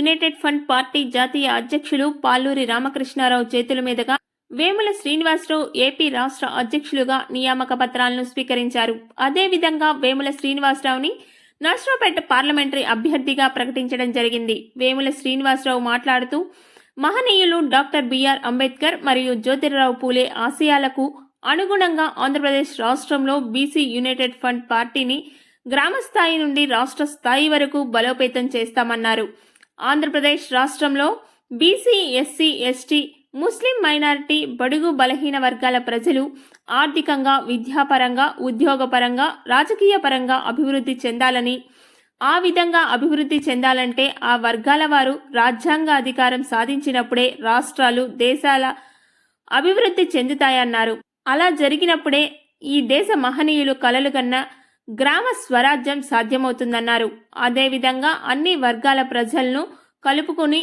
United fund party జాతీయ అధ్యక్షులు పాలూరి రామకృష్ణారావు చేతుల మీదుగా వేముల శ్రీనివాసరావు ఏపీ రాష్ట్ర అధ్యక్షులుగా నియామక పత్రాలను స్వీకరించారు. అదేవిధంగా వేముల శ్రీనివాసరావుని నర్సరావుపేట పార్లమెంటరీ అభ్యర్థిగా ప్రకటించడం జరిగింది. వేముల శ్రీనివాసరావు మాట్లాడుతూ మహనీయులు డాక్టర్ బిఆర్ అంబేద్కర్ మరియు జ్యోతిరావు పూలే ఆశయాలకు అనుగుణంగా ఆంధ్రప్రదేశ్ రాష్ట్రంలో బీసీ యునైటెడ్ ఫండ్ పార్టీని గ్రామ స్థాయి నుండి రాష్ట్ర స్థాయి వరకు బలోపేతం చేస్తామన్నారు. ఆంధ్రప్రదేశ్ రాష్ట్రంలో BC SC ST Muslim minority బడుగు బలహీన వర్గాల ప్రజలు ఆర్థికంగా విద్యాపరంగా ఉద్యోగపరంగా రాజకీయ పరంగా అభివృద్ధి చెందాలని ఆ విధంగా అభివృద్ధి చెందాలంటే ఆ వర్గాల వారు రాజ్యాంగ అధికారం సాధించినప్పుడే రాష్ట్రాలు దేశాల అభివృద్ధి చెందుతాయన్నారు. అలా జరిగినప్పుడే ఈ దేశ మహనీయులు కలలు కన్నా గ్రామ స్వరాజ్యం సాధ్యమవుతుందన్నారు. అదేవిధంగా అన్ని వర్గాల ప్రజలను కలుపుకొని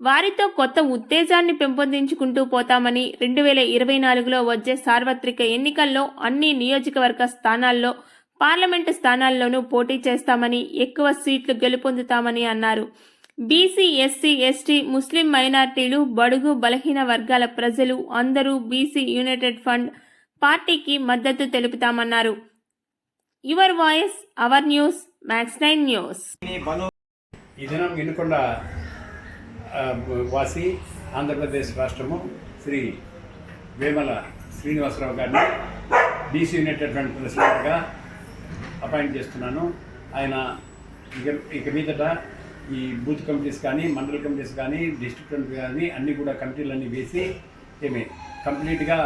వారితో కొత్త ఉత్తేజాన్ని పెంపొందించుకుంటూ పోతామని రెండు వేల ఇరవై నాలుగులో వచ్చే సార్వత్రిక ఎన్నికల్లో అన్ని నియోజకవర్గ స్థానాల్లో పార్లమెంటు స్థానాల్లోనూ పోటీ చేస్తామని ఎక్కువ సీట్లు గెలుపొందుతామని అన్నారు. బీసీ ఎస్సీ ఎస్టీ ముస్లిం మైనార్టీలు బడుగు బలహీన వర్గాల ప్రజలు అందరూ బీసీ యునైటెడ్ ఫండ్ పార్టీకి మద్దతు తెలుపుతామన్నారు. Your voice our news max nine news ఈ దినం వినుకొండ వాసి ఆంధ్రప్రదేశ్ రాష్ట్రము శ్రీ వేమల శ్రీనివాసరావు గారిని డీసీ యునైటెడ్ ఫ్రంట్ ప్రెసిడెంట్గా అపాయింట్ చేస్తున్నాను. ఆయన ఇక ఇక మీదట ఈ బూత్ కమిటీస్ కానీ మండల కమిటీస్ కానీ డిస్ట్రిక్ట్ కమిటీ కానీ అన్నీ కూడా కమిటీలన్నీ వేసి ఏమి కంప్లీట్గా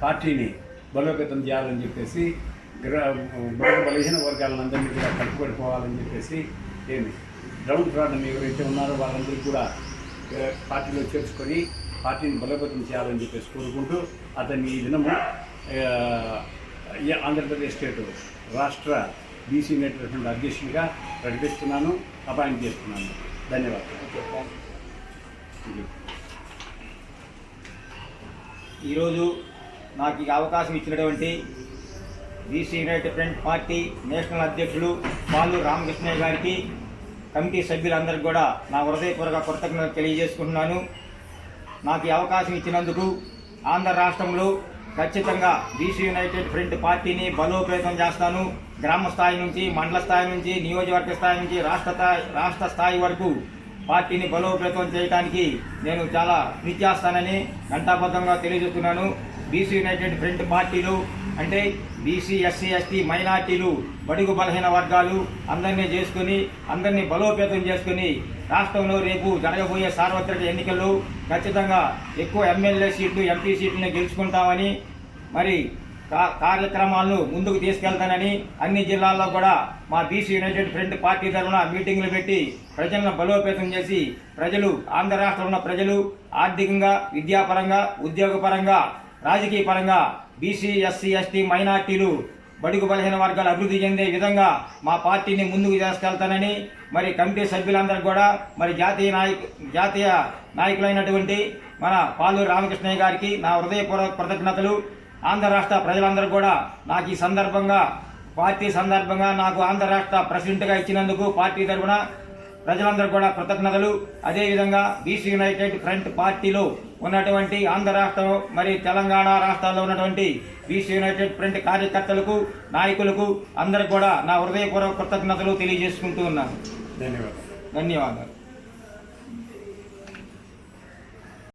పార్టీని బలోపేతం చేయాలని చెప్పేసి బడుగు బలహీన వర్గాలందరినీ కూడా కలుపుకొనిపోవాలని చెప్పేసి ఏమి గ్రౌండ్ ఫ్రాడ్ ఎవరైతే ఉన్నారో వాళ్ళందరికీ కూడా పార్టీలో చేర్చుకొని పార్టీని బలోపేతం చేయాలని చెప్పేసి కోరుకుంటూ అతన్ని ఈ దినము ఆంధ్రప్రదేశ్ స్టేట్ రాష్ట్ర బీసీ నేతృత్వం అధ్యక్షునిగా ప్రకటిస్తున్నాను అపాయింట్ చేస్తున్నాను. ధన్యవాదాలు. ఈరోజు నాకు ఈ అవకాశం ఇచ్చినటువంటి BC united front party national అధ్యక్షులు పాలు రామకృష్ణయ్య గారికి కమిటీ సభ్యులందరికీ కూడా నా హృదయపూర్వక కృతజ్ఞతలు తెలియజేసుకుంటున్నాను. నాకు ఈ అవకాశం ఇచ్చినందుకు ఆంధ్ర రాష్ట్రంలో ఖచ్చితంగా బీసీ యునైటెడ్ ఫ్రంట్ పార్టీని బలోపేతం చేస్తాను. గ్రామ స్థాయి నుంచి మండల స్థాయి నుంచి నియోజకవర్గ స్థాయి నుంచి రాష్ట్ర స్థాయి రాష్ట్ర స్థాయి వరకు పార్టీని బలోపేతం చేయడానికి నేను చాలా కృషి చేస్తానని ఘంటాబద్ధంగా తెలియజేస్తున్నాను. బీసీ యునైటెడ్ ఫ్రంట్ పార్టీలు అంటే బీసీ ఎస్సీ ఎస్టీ మైనార్టీలు బడుగు బలహీన వర్గాలు అందరినీ చేసుకుని అందరినీ బలోపేతం చేసుకుని రాష్ట్రంలో రేపు జరగబోయే సార్వత్రిక ఎన్నికల్లో ఖచ్చితంగా ఎక్కువ ఎమ్మెల్యే సీట్లు ఎంపీ సీట్లను గెలుచుకుంటామని మరి కా- కార్యక్రమాలను ముందుకు తీసుకెళ్తానని అన్ని జిల్లాల్లో కూడా మా బీసీ యునైటెడ్ ఫ్రంట్ పార్టీ తరఫున మీటింగ్లు పెట్టి ప్రజలను బలోపేతం చేసి ప్రజలు ఆంధ్ర రాష్ట్రంలో ఉన్న ప్రజలు ఆర్థికంగా విద్యాపరంగా ఉద్యోగపరంగా రాజకీయ పరంగా బీసీ ఎస్సీ ఎస్టీ మైనార్టీలు బడుగు బలహీన వర్గాలు అభివృద్ధి చెందే విధంగా మా పార్టీని ముందుకు తీసుకెళ్తానని మరి కమిటీ సభ్యులందరూ కూడా మరి జాతీయ నాయకు జాతీయ నాయకులైనటువంటి మన పాలూరు రామకృష్ణయ్య గారికి నా హృదయపూర్వక కృతజ్ఞతలు. ఆంధ్ర రాష్ట్ర ప్రజలందరూ కూడా నాకు ఈ సందర్భంగా పార్టీ సందర్భంగా నాకు ఆంధ్ర రాష్ట్ర ప్రెసిడెంట్గా ఇచ్చినందుకు పార్టీ తరఫున ప్రజలందరూ కూడా కృతజ్ఞతలు. అదేవిధంగా బీసీ యునైటెడ్ ఫ్రంట్ పార్టీలో ఉన్నటువంటి ఆంధ్ర రాష్ట్రం మరి తెలంగాణ రాష్ట్రాల్లో ఉన్నటువంటి బీసీ యునైటెడ్ ఫ్రంట్ కార్యకర్తలకు నాయకులకు అందరికి కూడా నా హృదయపూర్వక కృతజ్ఞతలు తెలియజేసుకుంటూ ఉన్నాను. ధన్యవాదాలు. ధన్యవాదాలు.